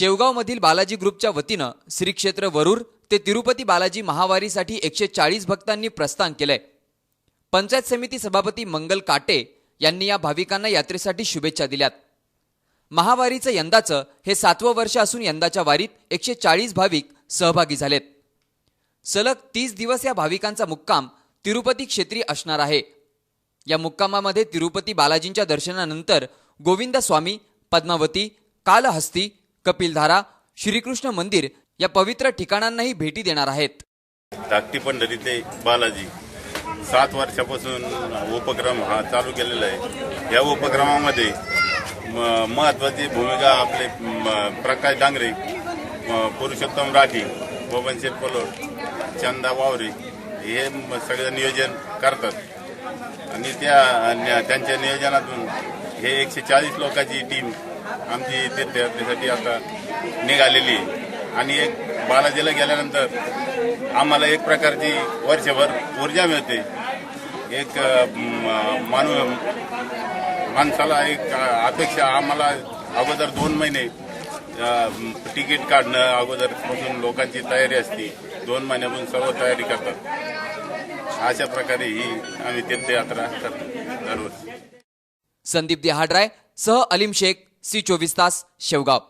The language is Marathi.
शेवगावमधील बालाजी ग्रुपच्या वतीनं श्री क्षेत्र वरूर ते तिरुपती बालाजी महावारीसाठी एकशे चाळीस भक्तांनी प्रस्थान केलंय. पंचायत समिती सभापती मंगल काटे यांनी या भाविकांना यात्रेसाठी शुभेच्छा दिल्यात. महावारीचं यंदाचं हे सातवं वर्ष असून यंदाच्या वारीत एकशे चाळीस भाविक सहभागी झालेत. सलग तीस दिवस या भाविकांचा मुक्काम तिरुपती क्षेत्री असणार आहे. या मुक्कामामध्ये तिरुपती बालाजींच्या दर्शनानंतर गोविंद स्वामी पद्मावती कालहस्ती कपिलधारा श्रीकृष्ण मंदिर या पवित्र ठिकाणांनाही भेटी देणार आहेत. धाकटी पंढरी ते बालाजी. सात वर्षापासून उपक्रम हा चालू केलेला आहे. या उपक्रमामध्ये म- महत्वाची भूमिका आपले म- प्रकाश डांगरे पुरुषोत्तम राठी बबन शेठ पलोड चंदा वावरे हे सगळं नियोजन करतात. आणि त्या त्यांच्या नियोजनातून हे एकशे चाळीस लोकांची टीम आमची तीर्थयात्रेसाठी आता निघालेली आहे. आणि एक बालाजीला गेल्यानंतर आम्हाला एक प्रकारची वर्षभर ऊर्जा मिळते. एक माणू माणसाला एक अपेक्षा आम्हाला अगोदर दोन महिने तिकीट काढणं अगोदरपासून लोकांची तयारी असते. दोन महिन्यापासून सर्व तयारी करतात. अशा प्रकारे ही आम्ही तीर्थयात्रा करतो दरवर्षी. संदीप देहाडराय सह अलीम शेख सी चोवीस तास शेवगाव.